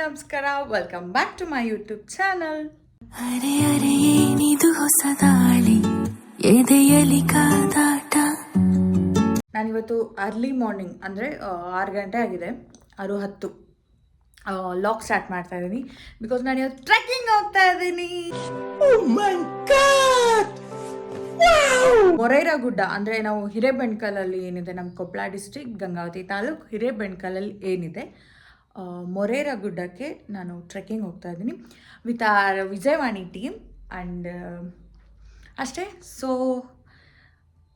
ನಮಸ್ಕಾರ. Welcome back to my YouTube channel ಅರೆ ಅರೆ ಏನಿದು ಹೊಸದಾಳಿ ಎದೆಯಲಿ ಕಾದಾಟ? ನಾನಿವತ್ತು ಅರ್ಲಿ ಮಾರ್ನಿಂಗ್ ಅಂದರೆ ಆರು ಗಂಟೆ ಆಗಿದೆ. ಆರು ಹತ್ತು. ಲಾಕ್ ಸ್ಟಾರ್ಟ್ ಮಾಡ್ತಾ ಇದ್ದೀನಿ ಬಿಕಾಸ್ ನಾನು ಇವತ್ತು ಟ್ರೆಕ್ಕಿಂಗ್ ಹೋಗ್ತಾ ಇದ್ದೀನಿ ಮೊರೈರಾ ಗುಡ್ಡ ಅಂದರೆ ನಾವು ಹಿರೇಬೆಣ್ಕಲಲ್ಲಿ ಏನಿದೆ? ನಮ್ಮ ಕೊಪ್ಪಳ ಡಿಸ್ಟ್ರಿಕ್ಟ್ ಗಂಗಾವತಿ ತಾಲೂಕು ಹಿರೇಬೆಣ್ಕಲಲ್ಲಿ ಏನಿದೆ? ಮೊರೇರಾ ಗುಡ್ಡಕ್ಕೆ ನಾನು ಟ್ರೆಕ್ಕಿಂಗ್ ಹೋಗ್ತಾ ಇದ್ದೀನಿ with our Vijayavani team and ಅಷ್ಟೇ. ಸೊ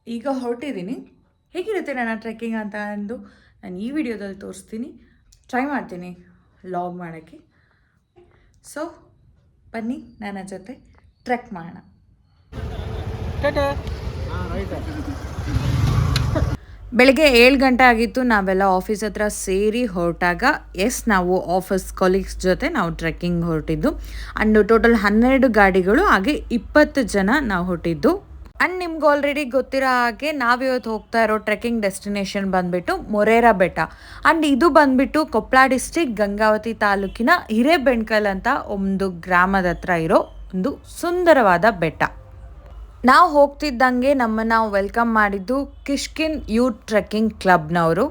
ಈಗ ಹೊರಟಿದ್ದೀನಿ. ಹೇಗಿರುತ್ತೆ ನನ್ನ ಟ್ರೆಕ್ಕಿಂಗ್ ಅಂತ ಅಂದು ನಾನು ಈ ವಿಡಿಯೋದಲ್ಲಿ ತೋರಿಸ್ತೀನಿ. ಟ್ರೈ ಮಾಡ್ತೀನಿ ಲಾಗ್ ಮಾಡೋಕ್ಕೆ. ಸೊ ಬನ್ನಿ ನನ್ನ ಜೊತೆ ಟ್ರೆಕ್ ಮಾಡೋಣ. ಬೆಳಗ್ಗೆ ಏಳು ಗಂಟೆ ಆಗಿತ್ತು. ನಾವೆಲ್ಲ ಆಫೀಸ್ ಹತ್ರ ಸೇರಿ ಹೊರಟಾಗ ಎಸ್ ನಾವು ಆಫೀಸ್ ಕೊಲೀಗ್ಸ್ ಜೊತೆ ನಾವು ಟ್ರೆಕ್ಕಿಂಗ್ ಹೊರಟಿದ್ದು. ಅಂಡ್ ಟೋಟಲ್ ಹನ್ನೆರಡು ಗಾಡಿಗಳು, ಹಾಗೆ ಇಪ್ಪತ್ತು ಜನ ನಾವು ಹೊರಟಿದ್ದು. ಅಂಡ್ ನಿಮ್ಗೆ ಆಲ್ರೆಡಿ ಗೊತ್ತಿರೋ ಹಾಗೆ, ನಾವಿವತ್ತು ಹೋಗ್ತಾ ಇರೋ ಟ್ರೆಕ್ಕಿಂಗ್ ಡೆಸ್ಟಿನೇಷನ್ ಬಂದ್ಬಿಟ್ಟು ಮೊರೇರಾ ಬೆಟ್ಟ. ಅಂಡ್ ಇದು ಬಂದ್ಬಿಟ್ಟು ಕೊಪ್ಪಳ ಡಿಸ್ಟಿಕ್ ಗಂಗಾವತಿ ತಾಲೂಕಿನ ಹಿರೇಬೆಣ್ಕಲ್ ಅಂತ ಒಂದು ಗ್ರಾಮದ ಹತ್ರ ಇರೋ ಒಂದು ಸುಂದರವಾದ ಬೆಟ್ಟ. ನಾವು ಹೋಗ್ತಿದ್ದಂಗೆ ನಮ್ಮನ್ನ ವೆಲ್ಕಮ್ ಮಾಡಿದ್ದು ಕಿಷ್ಕಿನ್ ಯೂತ್ ಟ್ರೆಕ್ಕಿಂಗ್ ಕ್ಲಬ್ನವರು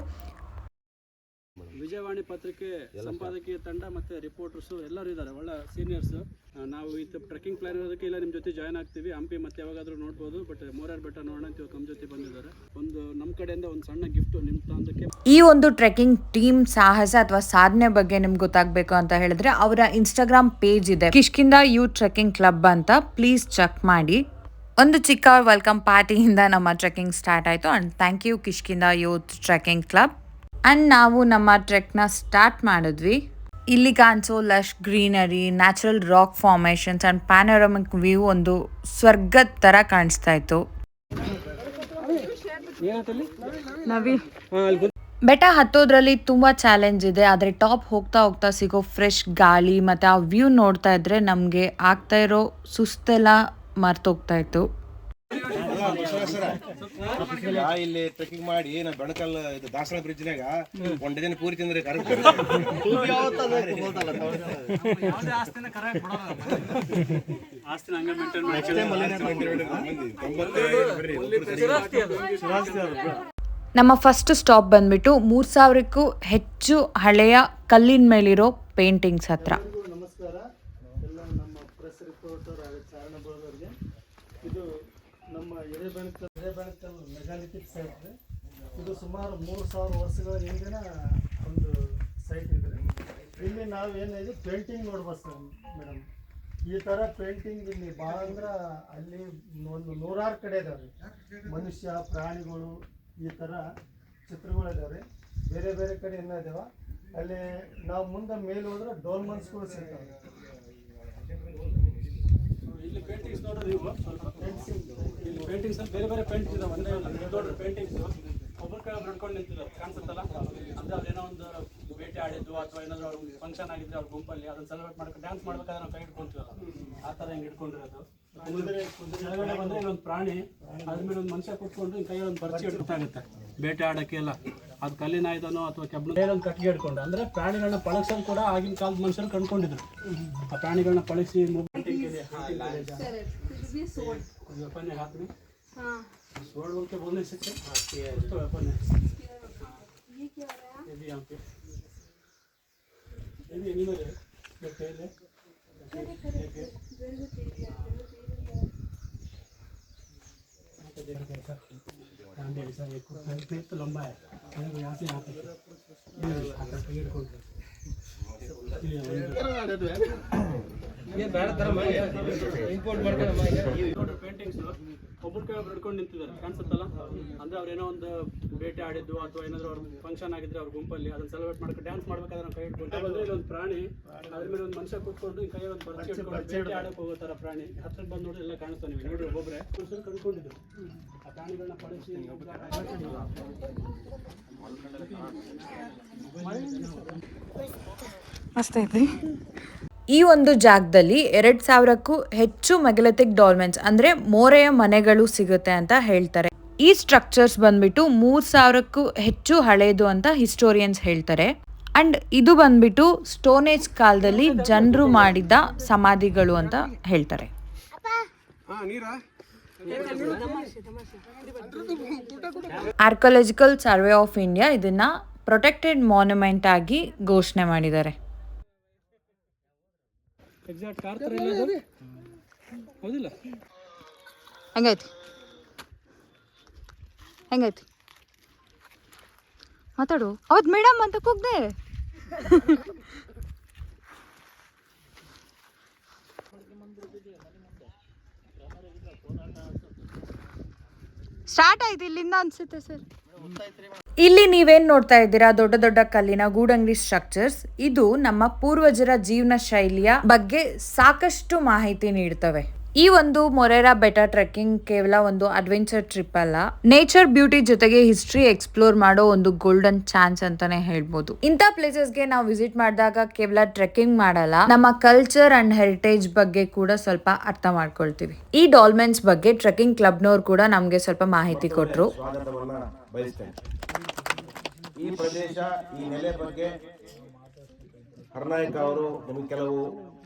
ವಿಜಯವಾಣಿ ಪತ್ರಿಕೆ ಸಂಪಾದಕೀಯ ತಂಡ ಮತ್ತು ರಿಪೋರ್ಟರ್ಸ್ ಎಲ್ಲರೂ ಇದ್ದಾರೆ ಒಳ್ಳೆ ಸೀನಿಯರ್ಸ್ ನಾವು ಈ ಟ್ರೆಕ್ಕಿಂಗ್ ಪ್ಲಾನ್ ಇರೋದಕ್ಕೆ ಇಲ್ಲ ನಿಮ್ಮ ಜೊತೆ ಜಾಯ್ನ್ ಆಗ್ತೀವಿ. ಹಂಪಿ ಮತ್ತೆ ಯಾವಾಗಾದರೂ ನೋಡ್ಬೋದು ಬಟ್ ಮೋರಾರ್ ಬೆಟ್ಟ ನೋಡೋಣ ಅಂತ ನಮ್ಮ ಜೊತೆ ಬಂದಿದ್ದಾರೆ. ಒಂದು ನಮ್ಮ ಕಡೆಯಿಂದ ಒಂದು ಸಣ್ಣ ಗಿಫ್ಟ್ ನಿಮ್ಮ ತಂದಕ್ಕೆ ಈ ಒಂದು ಟ್ರೆಕ್ಕಿಂಗ್ ಟೀಮ್ ಸಾಹಸ ಅಥವಾ ಸಾಧನೆ ಬಗ್ಗೆ ನಿಮ್ಗೆ ಗೊತ್ತಾಗಬೇಕು ಅಂತ ಹೇಳಿದ್ರೆ ಅವರ ಇನ್ಸ್ಟಾಗ್ರಾಮ್ ಪೇಜ್ ಇದೆ. ಕಿಷ್ಕಿಂದ ಯೂತ್ ಟ್ರೆಕ್ಕಿಂಗ್ ಕ್ಲಬ್ ಅಂತ. ಪ್ಲೀಸ್ ಚೆಕ್ ಮಾಡಿ. ಒಂದು ಚಿಕ್ಕ ವೆಲ್ಕಮ್ ಪಾರ್ಟಿಯಿಂದ ನಮ್ಮ ಟ್ರೆಕ್ಕಿಂಗ್ ಸ್ಟಾರ್ಟ್ ಆಯಿತು. And thank you Kishkinda youth trekking club and ನಾವು ನಮ್ಮ ಟ್ರೆಕ್ನ ಸ್ಟಾರ್ಟ್ ಮಾಡಿದ್ವಿ. ಇಲ್ಲಿ ಕಾಣಿಸೋ lush greenery natural rock formations and panoramic view ಒಂದು ಸ್ವರ್ಗದ ಥರ ಕಾಣಿಸ್ತಾ ಇತ್ತು. ಬೆಟ್ಟ ಹತ್ತೋದ್ರಲ್ಲಿ ತುಂಬ ಚಾಲೆಂಜ್ ಇದೆ. ಆದರೆ ಟಾಪ್ ಹೋಗ್ತಾ ಹೋಗ್ತಾ ಸಿಗೋ ಫ್ರೆಶ್ ಗಾಳಿ ಮತ್ತು ಆ ವ್ಯೂ ನೋಡ್ತಾ ಇದ್ರೆ ನಮಗೆ ಆಗ್ತಾ ಇರೋ ಸುಸ್ತೆಲ್ಲ ಮರ್ತೋಗ್ತಾ ಇತ್ತು. ಇಲ್ಲಿ ಟ್ರೆಕ್ಕಿಂಗ್ ಮಾಡಿ ನಾವು ಬೆಣಕಲ್ ಇದು ದಾಸನ ಬ್ರಿಡ್ಜ್ನಾಗ ಒಂದ್ ದಿನ ಪೂರಿ ತಿಂದ್ರೆ ಆಸ್ತಿನ ಹಂಗೆ ಮೇಂಟೈನ್ ನಮ್ಮ ಫಸ್ಟ್ ಸ್ಟಾಪ್ ಬಂದ್ಬಿಟ್ಟು ಮೂರು ಸಾವಿರಕ್ಕೂ ಹೆಚ್ಚು ಹಳೆಯ ಕಲ್ಲಿನ ಮೇಲಿರೋ ಪೇಂಟಿಂಗ್ಸ್ ಹತ್ರ ನಮಸ್ಕಾರ ಎಲ್ಲ ನಮ್ಮ ಪ್ರೆಸ್ ರಿಪೋರ್ಟರ್ ಹಾಗೂ ಚಾರಣ ಬಳಗರಿಗೆ ಇದು ಬೆಳೆ ಹಿರೇಬೆಣಕಲ್ ಮೆಗಾಲಿಥಿಕ್ ಸೈಟ್ ಇದೆ ಸುಮಾರು ಮೂರು ಸಾವಿರ ವರ್ಷಗಳ ಹಿಂದಿನ ಒಂದು ಸೈಟ್ ಇದೆ. ಇಲ್ಲಿ ನಾವು ಏನಿದೆ ಪೇಂಟಿಂಗ್ ನೋಡ್ಬೋದು ಮೇಡಮ್ ಈ ಥರ ಪೇಂಟಿಂಗ್ ಇಲ್ಲಿ ಭಾಳ ಅಂದ್ರೆ ಅಲ್ಲಿ ಒಂದು ನೂರಾರು ಕಡೆ ಇದಾವೆ. ಮನುಷ್ಯ ಪ್ರಾಣಿಗಳು ಈ ಥರ ಚಿತ್ರಗಳು ಇದಾವೆ ಬೇರೆ ಬೇರೆ ಕಡೆ ಇನ್ನೂ ಇದಾವೆ. ಅಲ್ಲಿ ನಾವು ಮುಂದೆ ಮೇಲೆ ಹೋದ್ರೆ ಡೋಲ್ಮನ್ಸ್ಗಳು ಸಿಗ್ತವೆ. ಇಲ್ಲಿ ಪೇಂಟಿಂಗ್ಸ್ ನೋಡೋದು ಇಲ್ಲಿ ಪೇಂಟಿಂಗ್ಸ್ ಬೇರೆ ಬೇರೆ ಪೇಂಟಿಂಗ್ಸ್ ಇದಾವೆ. ಒಂದೇ ದೊಡ್ಡ ದೊಡ್ಡ ಪೇಂಟಿಂಗ್ಸ್ ಒಬ್ಬರ ಕೈ ಒಬ್ರು ಹಿಡ್ಕೊಂಡು ನಿಂತಿದ್ದಾರೆ. ಕಾಣಿಸುತ್ತಲ್ಲ? ಅಂದ್ರೆ ಅವ್ರು ಏನೋ ಒಂದು ಬೇಟೆ ಆಡಿದ್ದು ಅಥವಾ ಏನಾದ್ರು ಅವ್ರ ಫಂಕ್ಷನ್ ಆಗಿದ್ರೆ ಅವ್ರ ಗುಂಪಲ್ಲಿ ಅದನ್ನ ಸೆಲೆಬ್ರೇಟ್ ಮಾಡ್ಕೊಂಡು ಡ್ಯಾನ್ಸ್ ಮಾಡ್ಬೇಕಾದ್ರೆ ನಾವು ಕೈ ಇಟ್ಕೊಂತೀವಲ್ಲ ಆ ಥರ ಹಿಂಗೆ ಹಿಡ್ಕೊಂಡಿರೋದು. ಕೆಳಗಡೆ ಬಂದ್ರೆ ಇನ್ನೊಂದು ಪ್ರಾಣಿ ಅದ್ರ ಮೇಲೆ ಒಂದು ಮನುಷ್ಯ ಕೂತ್ಕೊಂಡು ಕೈಯಲ್ಲಿ ಒಂದು ಪರಿಚಯ ಇಟ್ಕೊತಾಗುತ್ತೆ ಬೇಟೆ ಆಡಕ್ಕೆ ಎಲ್ಲ. ಅದು ಕಲ್ಲಿನ ಆಯ್ದನೋ ಅಥವಾ ಕೆಬ್ಬಣ ಒಂದು ಕಟ್ಟಿಗೆ ಹಿಡ್ಕೊಂಡು. ಅಂದ್ರೆ ಪ್ರಾಣಿಗಳನ್ನ ಪಳಗ್ಸೋದು ಕೂಡ ಆಗಿನ ಕಾಲದ ಮನುಷ್ಯರು ಕಂಡ್ಕೊಂಡಿದ್ರು. ಆ ಪ್ರಾಣಿಗಳನ್ನ ಪಳಗಿಸಿ वेपन है हाथ में? हाँ। स्वord बोल के बोल नहीं सकते हाँ तो वेपन है ये क्या हो रहा है? ये भी यहाँ पे। ये भी एनिमल है। ये टेल है। है पे पे तो लंबा है। यहाँ से यहाँ पे ये हाथ का पेड़ खोल ಪೇಂಟಿಂಗ್ಸ್ ಒಬ್ಬರ ಕೈ ಒಬ್ರು ಹಿಡ್ಕೊಂಡು ನಿಂತಿದ್ದಾರೆ. ಕಾಣಿಸುತ್ತಲ್ಲ? ಅಂದ್ರೆ ಅವ್ರು ಏನೋ ಒಂದು ಬೇಟೆ ಆಡಿದ್ದು ಅಥವಾ ಏನಾದ್ರು ಅವ್ರ ಫಂಕ್ಷನ್ ಆಗಿದ್ರೆ ಅವ್ರ ಗುಂಪಲ್ಲಿ ಅದನ್ನ ಸೆಲೆಬ್ರೇಟ್ ಮಾಡ್ಕೊಂಡು ಡ್ಯಾನ್ಸ್ ಮಾಡ್ಬೇಕಾದ್ರೆ ನಾವು ಕೈ ಇಟ್ಕೊಂಡು ಬಂದ್ರೆ ಇಲ್ಲೊಂದು ಪ್ರಾಣಿ ಅದ್ರ ಮೇಲೆ ಒಂದು ಮನುಷ್ಯ ಕೂತ್ಕೊಂಡು ಈ ಕೈಯಲ್ಲಿ ಒಂದು ಬರ್ಚಿ ಹಿಡ್ಕೊಂಡು ಬೇಟೆ ಆಡಕ್ಕೆ ಹೋಗೋ ಥರ ಪ್ರಾಣಿ. ಹತ್ರಕ್ಕೆ ಬಂದು ನೋಡಿ ಎಲ್ಲ ಕಾಣಿಸ್ತಾ ನೀವು ನೋಡ್ರಿ ಒಬ್ಬೊಬ್ಬರೇ ಮನುಷ್ಯರು ಕಂಡ್ಕೊಂಡಿದ್ರು ಆ ಪ್ರಾಣಿಗಳನ್ನ ಪಡಿಸಿ ಈ ಒಂದು ಜಾಗದಲ್ಲಿ ಎರಡು ಸಾವಿರಕ್ಕೂ ಹೆಚ್ಚು ಮೆಗಲೆಥಿಕ್ ಡಾಲ್ಮೆನ್ಸ್ ಅಂದ್ರೆ ಮೋರೆಯ ಮನೆಗಳು ಸಿಗುತ್ತೆ ಅಂತ ಹೇಳ್ತಾರೆ. ಈ ಸ್ಟ್ರಕ್ಚರ್ಸ್ ಬಂದ್ಬಿಟ್ಟು ಮೂರ್ ಸಾವಿರಕ್ಕೂ ಹೆಚ್ಚು ಹಳೆಯದು ಅಂತ ಹಿಸ್ಟೋರಿಯನ್ಸ್ ಹೇಳ್ತಾರೆ. ಅಂಡ್ ಇದು ಬಂದ್ಬಿಟ್ಟು ಸ್ಟೋನೇಜ್ ಕಾಲದಲ್ಲಿ ಜನರು ಮಾಡಿದ ಸಮಾಧಿಗಳು ಅಂತ ಹೇಳ್ತಾರೆ. ಆರ್ಕೊಲಾಜಿಕಲ್ ಸರ್ವೆ ಆಫ್ ಇಂಡಿಯಾ ಇದನ್ನ ಪ್ರೊಟೆಕ್ಟೆಡ್ ಮಾನ್ಯುಮೆಂಟ್ ಆಗಿ ಘೋಷಣೆ ಮಾಡಿದ್ದಾರೆ. ಎಕ್ಸಾಕ್ಟ್ ಕಾರ್ ಥರ ಇಲ್ಲ ಅದು? ಹೌದಿಲ್ಲ ಹಂಗಾಯ್ತು ಹೆಂಗೈತಿ ಮಾತಾಡು ಅವತ್ತು ಮೇಡಮ್ ಅಂತ ಕೂಗ್ದೆ ಸ್ಟಾರ್ಟ್ ಆಯ್ತು ಇಲ್ಲಿಂದ ಅನ್ಸುತ್ತೆ ಸರ್ ಇಲ್ಲಿ ನೀವೇನ್ ನೋಡ್ತಾ ಇದ್ದೀರಾ? ದೊಡ್ಡ ದೊಡ್ಡ ಕಲ್ಲಿನ ಗೂಡಂಗಡಿ ಸ್ಟ್ರಕ್ಚರ್ಸ್ ಇದು ನಮ್ಮ ಪೂರ್ವಜರ ಜೀವನ ಶೈಲಿಯ ಬಗ್ಗೆ ಸಾಕಷ್ಟು ಮಾಹಿತಿ ನೀಡ್ತವೆ. ಈ ಒಂದು ಮೊರೆರಾ ಬೆಟ್ಟ ಟ್ರೆಕ್ಕಿಂಗ್ ಕೇವಲ ಒಂದು ಅಡ್ವೆಂಚರ್ ಟ್ರಿಪ್ ಅಲ್ಲ. ನೇಚರ್ ಬ್ಯೂಟಿ ಜೊತೆಗೆ ಹಿಸ್ಟ್ರಿ ಎಕ್ಸ್ಪ್ಲೋರ್ ಮಾಡೋ ಒಂದು ಗೋಲ್ಡನ್ ಚಾನ್ಸ್ ಅಂತಾನೆ ಹೇಳ್ಬೋದು. ಇಂಥ ಪ್ಲೇಸಸ್ಗೆ ನಾವು ವಿಸಿಟ್ ಮಾಡಿದಾಗ ಕೇವಲ ಟ್ರೆಕ್ಕಿಂಗ್ ಮಾಡಲ್ಲ, ನಮ್ಮ ಕಲ್ಚರ್ ಅಂಡ್ ಹೆರಿಟೇಜ್ ಬಗ್ಗೆ ಕೂಡ ಸ್ವಲ್ಪ ಅರ್ಥ ಮಾಡ್ಕೊಳ್ತೀವಿ. ಈ ಡಾಲ್ಮೆನ್ಸ್ ಬಗ್ಗೆ ಟ್ರೆಕ್ಕಿಂಗ್ ಕ್ಲಬ್ನವ್ರು ಕೂಡ ನಮಗೆ ಸ್ವಲ್ಪ ಮಾಹಿತಿ ಕೊಟ್ಟರು ಈ ಪ್ರದೇಶ, ಈ ನೆಲೆ ಬಗ್ಗೆ ಕರ್ನಾಟಕ ಅವರು ಕೆಲವು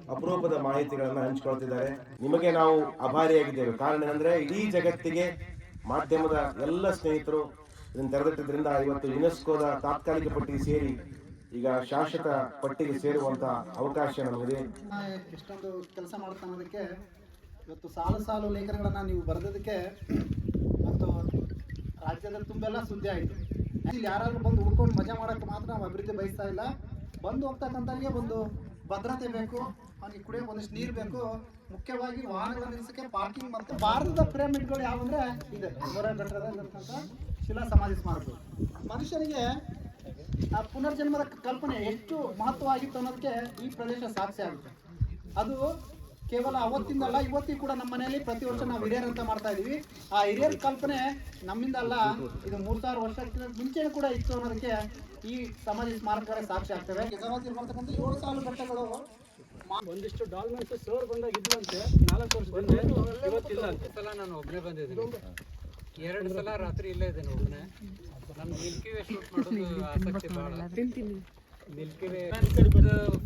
ಅಪರೂಪದ ಮಾಹಿತಿಗಳನ್ನ ಹಂಚಿಕೊಳ್ತಿದ್ದಾರೆ. ನಿಮಗೆ ನಾವು ಅಭಾರಿಯಾಗಿದ್ದೇವೆ. ಕಾರಣ ಏನಂದ್ರೆ, ಇಡೀ ಜಗತ್ತಿಗೆ ಮಾಧ್ಯಮದ ಎಲ್ಲ ಸ್ನೇಹಿತರು ಇದನ್ನು ತೆರೆದಿಟ್ಟಿದ್ರಿಂದ ಇವತ್ತು ಯುನೆಸ್ಕೋದ ತಾತ್ಕಾಲಿಕ ಪಟ್ಟಿಗೆ ಸೇರಿ ಈಗ ಶಾಶ್ವತ ಪಟ್ಟಿಗೆ ಸೇರುವಂತ ಅವಕಾಶ ನಮಗಿದೆ. ಎಷ್ಟೊಂದು ಕೆಲಸ ಮಾಡುತ್ತೆ ಅನ್ನೋದಕ್ಕೆ ಇವತ್ತು ಸಾಲು ಸಾಲು ಲೇಖನಗಳನ್ನು ನೀವು ಬರೆದದಕ್ಕೆ ಮತ್ತು ರಾಜ್ಯದಲ್ಲಿ ತುಂಬೆಲ್ಲ ಸುದ್ದಿ ಆಯಿತು. ಇಲ್ಲಿ ಯಾರಾದ್ರೂ ಬಂದು ಉಳ್ಕೊಂಡು ಮಜಾ ಮಾಡೋಕ್ಕೆ ಮಾತ್ರ ನಾವು ಅಭಿವೃದ್ಧಿ ಬಯಸ್ತಾ ಇಲ್ಲ. ಬಂದು ಹೋಗ್ತಕ್ಕಂಥವ್ರಿಗೆ ಒಂದು ಭದ್ರತೆ ಬೇಕು, ಅವ್ನಿಗೆ ಕುಡಿಯೋಕೆ ಒಂದಿಷ್ಟು ನೀರು ಬೇಕು, ಮುಖ್ಯವಾಗಿ ವಾಹನಗಳ ನಿಲ್ಲಿಸಕ್ಕೆ ಪಾರ್ಕಿಂಗ್ ಮತ್ತು ಭಾರತದ ಪಿರಮಿಡ್ಗಳು ಯಾವಂದ್ರೆ ಇದೆ. ಶಿಲಾ ಸಮಾಧಿ ಸ್ಮಾರಕ ಮನುಷ್ಯನಿಗೆ ಆ ಪುನರ್ಜನ್ಮದ ಕಲ್ಪನೆ ಎಷ್ಟು ಮಹತ್ವವಾಗಿತ್ತು ಅನ್ನೋದಕ್ಕೆ ಈ ಪ್ರದೇಶ ಸಾಕ್ಷಿ ಆಗುತ್ತೆ. ಅದು ಕೇವಲ ಅವತ್ತಿಂದಲ್ಲ ಇವತ್ತಿಗೂ ಕೂಡ ನಮ್ಮ ಮನೆಯಲ್ಲಿ ಪ್ರತಿ ವರ್ಷ ನಾವು ಹಿರಿಯರ್ ಅಂತ ಮಾಡ್ತಾ ಇದೀವಿ. ಆ ಹಿರಿಯರ ಕಲ್ಪನೆ ನಮ್ಮಿಂದ ಅಲ್ಲ ಇದು ಮೂರ್ ಸಾವಿರ ವರ್ಷಕ್ಕಿಂತ ಮುಂಚೆನೂ ಕೂಡ ಇತ್ತು ಅನ್ನೋದಕ್ಕೆ ಈ ಸಮಾಧಿ ಸ್ಮಾರಕಗಳೇ ಸಾಕ್ಷಿ ಆಗ್ತವೆ. ಏಳು ಸಾವಿರ ಬೆಟ್ಟಗಳು ಒಂದಿಷ್ಟು ಡಾಲ್ಮೆಂಟ್ ಸೋರ್ ಬಂದಾಗ ಇದ್ರಂತೆ ನಾಲ್ಕು ವರ್ಷ ಬಂದೆ ಇವತ್ತಿಲ್ಲ ಅಂತ. ಸಲ ನಾನು ಒಬ್ಬನೇ ಬಂದಿದ್ದೀನಿ. ಎರಡು ಸಲ ರಾತ್ರಿ ಇಲ್ಲೇ ಇದ್ದೇನೆ ಒಬ್ಬನೇ ನಮ್ಗೆ ಮಿಲ್ಕಿ ವೇ ಶೂಟ್ ಮಾಡೋದು ಆಸಕ್ತಿ ಭಾಳ ಮಿಲ್ಕಿ ವೇ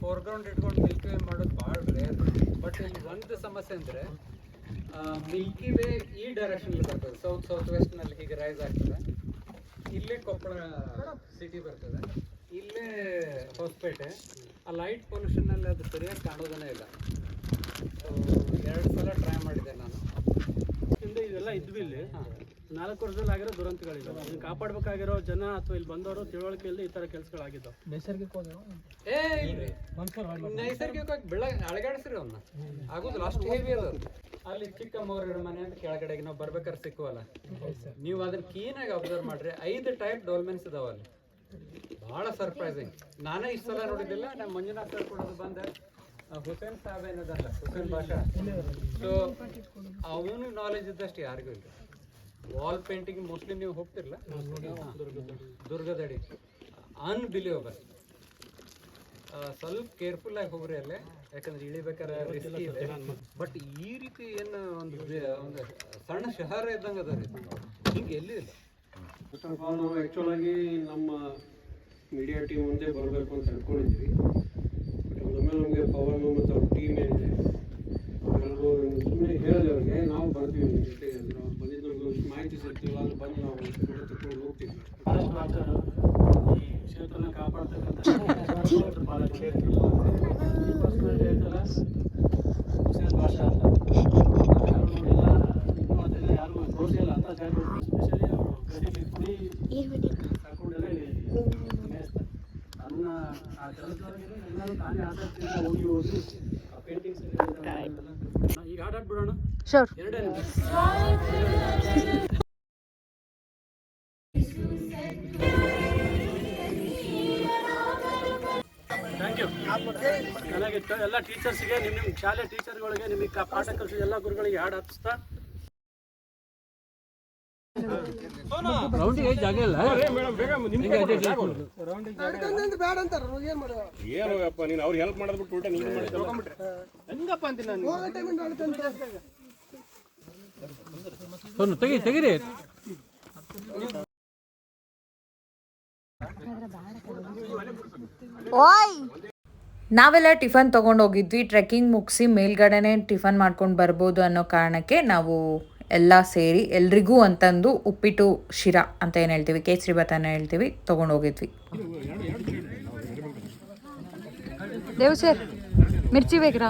ಫೋರ್ಗ್ರೌಂಡ್ ಇಟ್ಕೊಂಡು ಮಿಲ್ಕಿ ವೇ ಮಾಡೋದು ಭಾಳ ರೇರ್ ಬಟ್ ಇಲ್ಲಿ ಒಂದು ಸಮಸ್ಯೆ ಅಂದರೆ ಮಿಲ್ಕಿ ವೇ ಈ ಡೈರೆಕ್ಷನ್ ಬರ್ತದೆ. ಸೌತ್ ಸೌತ್ ವೆಸ್ಟ್ನಲ್ಲಿ ಹೀಗೆ ರೈಸ್ ಆಗ್ತದೆ. ಇಲ್ಲೇ ಕೊಪ್ಪಳ ಸಿಟಿ ಬರ್ತದೆ. ಇಲ್ಲೇ ಹೊಸಪೇಟೆ. ಆ ಲೈಟ್ ಪೊಲ್ಯೂಷನ್ನಲ್ಲಿ ಅದು ಸರಿಯಾಗಿ ಕಾಣೋದೇ ಇಲ್ಲ. ಎರಡು ಸಲ ಟ್ರೈ ಮಾಡಿದೆ ನಾನು. ಇಲ್ಲಿ ಇದೆಲ್ಲ ಇದ್ವಿ ಇಲ್ಲಿ. ನಾಲ್ಕು ವರ್ಷದಲ್ಲಿ ಆಗಿರೋ ದುರಂತಗಳಿದ್ದಾವೆ ಇದನ್ನ ಕಾಪಾಡಬೇಕಾಗಿರೋ ಜನ ಅಥವಾ ಇಲ್ಲಿ ಬಂದವರು ತಿಳುವಳಿಕೆ ಇಲ್ಲದೆ ಈ ತರ ಕೆಲಸಗಳಾಗಿದ್ದಾವೆ ಏ ಇಲ್ರಿ. ನೈಸರ್ಗಿಕವಾಗಿ ಬೆಳ ಅಳಗಾಡಿಸ್ರಿ ಅವನ್ನ ಆಗುದಿಲ್ಲ ಅಷ್ಟು ಹೆವಿ ಅದ. ಅದು. ಅಲ್ಲಿ ಚಿಕ್ಕ ಮೂರು ಮನೆ ಅಂತ ಕೆಳಗಡೆಗೆ ನಾವು ಬರ್ಬೇಕಾದ್ರೆ ಸಿಕ್ಕುವಲ್ಲ. ನೀವು ಅದನ್ನ ಕೀನಾಗಿ ಅಬ್ಸರ್ವ್ ಮಾಡ್ರಿ ಐದು ಟೈಪ್ ಡೋಲ್ಮೆನ್ಸ್ ಇದಾವ ಅಲ್ಲಿ. ಬಹಳ ಸರ್ಪ್ರೈಸಿಂಗ್ ನಾನೇ ಇಷ್ಟು ಸಲ ನೋಡಿದ್ದಿಲ್ಲ ನಮ್ಮ ಮಂಜುನಾಥ್ ಸರ್ ಕೂಡ ಬಂದ. ಹುಸೇನ್ ಸಾಬ್ ಏನದಲ್ಲ ಹುಸೇನ್ ಭಾಷಾ. ಸೊ ಅವನು ನಾಲೆಜ್ ಇದ್ದಷ್ಟು ಯಾರಿಗೂ ಇಲ್ಲ. ವಾಲ್ ಪೇಂಟಿಂಗ್ ಮೋಸ್ಟ್ಲಿ ನೀವು ಹೋಗ್ತಿರಲ್ಲ ದುರ್ಗದಡಿ. ಅನ್ಬಿಲಿಯಬಲ್ ಸ್ವಲ್ಪ ಕೇರ್ಫುಲ್ ಆಗಿ ಹೋಗ್ರಿ ಅಲ್ಲೇ. ಯಾಕಂದ್ರೆ ಇಳಿಬೇಕಾದ್ರೆ ರಿಸ್ಕ್ ಇದೆ. ಬಟ್ ಈ ರೀತಿ ಏನು ಒಂದು ಒಂದು ಸಣ್ಣ ಶಹರ ಇದ್ದಂಗೆ ಅದ ರೀ. ಹಿಂಗೆ ಎಲ್ಲಿ ಇಲ್ಲ. ನಾವು ಆ್ಯಕ್ಚುಲ್ ಆಗಿ ನಮ್ಮ ಮೀಡಿಯಾ ಟೀಮ್ ಮುಂದೆ ಬರಬೇಕು ಅಂತ ಅನ್ಕೊಂಡಿದ್ವಿ ಬಟ್ ಒಮ್ಮೆ ನಮಗೆ ಪವನ್ ಮತ್ತು ಅವ್ರ ಟೀಮ್ ಏನಿದೆ, ಎಲ್ಲರೂ ಸುಮ್ಮನೆ ಹೇಳಿದೆ ಅವ್ರಿಗೆ ನಾವು ಬರ್ತೀವಿ ನಿಮ್ಮ ಜೊತೆಗೆ ಅಂದ್ರೆ ಅಲ್ಲಿ ಬಂದು ನಾವು ಒಂದಿಷ್ಟು ಹೋಗ್ತೀವಿ ತಗೊಂಡು ಹೋಗ್ತೀವಿ ಈ ಕ್ಷೇತ್ರನ ಕಾಪಾಡ್ತಕ್ಕಂಥ ಕ್ಷೇತ್ರ ಈ ಪರ್ಸನಾಲಿಟಿ ಆಯ್ತಲ್ಲ ಹುಸೇನ್ ಭಾಷಾ ಅಂತ ಯಾರು ನೋಡಿಲ್ಲ ಇನ್ನೂ ಅದೆಲ್ಲ ಯಾರಿಗೂ ತೋರಿಸಿಲ್ಲ ಅಂತ ಜಾಗ ಸ್ಪೆಷಲಿ ಅವರು ಗಡಿಲಿ ಕುಡಿ ಹಾಕೊಂಡೆಲ್ಲ ಮೇಯಿಸ್ತಾರೆ ಅದನ್ನ ಆ ಎಲ್ಲರೂ ತಾನೇ ಆಸಕ್ತಿಯಿಂದ ಹೋಗಿ ಹೋಗಿ ಆ ಪೇಂಟಿಂಗ್ಸ್ ಈಗ ಆಟಾಡ್ಬಿಡೋಣ ಶೋರ್ ಎರಡೇ ಚೆನ್ನಾಗಿತ್ತು. ಎಲ್ಲ ಟೀಚರ್ಸ್ಗೆ ನಿಮ್ಮ ನಿಮ್ಮ ಶಾಲೆ ಟೀಚರ್ಗಳಿಗೆ ನಿಮಗೆ ಪಾಠ ಕಲಿಸಿದ ಎಲ್ಲ ಗುರುಗಳಿಗೆ ಹಾಡು ಹಾಕಿಸ್ತಾ. ರೌಂಡಿಗೆ ಜಾಗ ಇಲ್ಲ? ಏನು ಅಪ್ಪ ನೀನು ಅವ್ರು ಹೆಲ್ಪ್ ಉಲ್ಟಾ ನೀನು ಮಾಡಿ ತಗೊಂಡ್ಬಿಟ್ರೆ ಹೆಂಗಪ್ಪ ಅಂತೀನಿ ನಾನು ತೆಗಿ ತೆಗಿರಿ. ನಾವೆಲ್ಲ ಟಿಫನ್ ತೊಗೊಂಡು ಹೋಗಿದ್ವಿ ಟ್ರೆಕ್ಕಿಂಗ್ ಮುಗಿಸಿ ಮೇಲ್ಗಡೆನೆ ಟಿಫನ್ ಮಾಡ್ಕೊಂಡು ಬರ್ಬೋದು ಅನ್ನೋ ಕಾರಣಕ್ಕೆ ನಾವು ಎಲ್ಲ ಸೇರಿ ಎಲ್ರಿಗೂ ಅಂತಂದು ಉಪ್ಪಿಟ್ಟು ಶಿರಾ ಅಂತ ಏನು ಹೇಳ್ತೀವಿ ಕೇಸರಿ ಭಾತನ ಹೇಳ್ತೀವಿ ತೊಗೊಂಡು ಹೋಗಿದ್ವಿ ದೇವ್ ಸರ್ ಮಿರ್ಚಿ ಬೇಕ್ರಾ?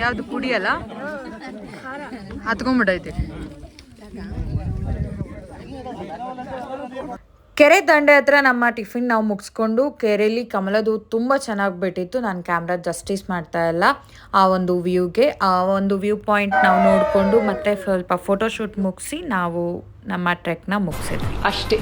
ಯಾವ್ದು ಪುಡಿ ಅಲ್ಲ? ಹತ್ಕೊಂಡ್ಬಿಟ್ಟೈತಿ. ಕೆರೆ ದಂಡೆ ಹತ್ರ ನಮ್ಮ ಟಿಫಿನ್ ನಾವು ಮುಗಿಸ್ಕೊಂಡು ಕೆರೆಯಲ್ಲಿ ಕಮಲದು ತುಂಬ ಚೆನ್ನಾಗಿ ಬಿಟ್ಟಿತ್ತು. ನಾನು ಕ್ಯಾಮ್ರಾ ಜಸ್ಟಿಸ್ ಮಾಡ್ತಾ ಇಲ್ಲ. ಆ ಒಂದು ವ್ಯೂಗೆ, ಆ ಒಂದು ವ್ಯೂ ಪಾಯಿಂಟ್ ನಾವು ನೋಡಿಕೊಂಡು ಮತ್ತೆ ಸ್ವಲ್ಪ ಫೋಟೋಶೂಟ್ ಮುಗಿಸಿ ನಾವು ನಮ್ಮ ಟ್ರೆಕ್ನ ಮುಗಿಸಿದ್ವಿ. ಅಷ್ಟೇ.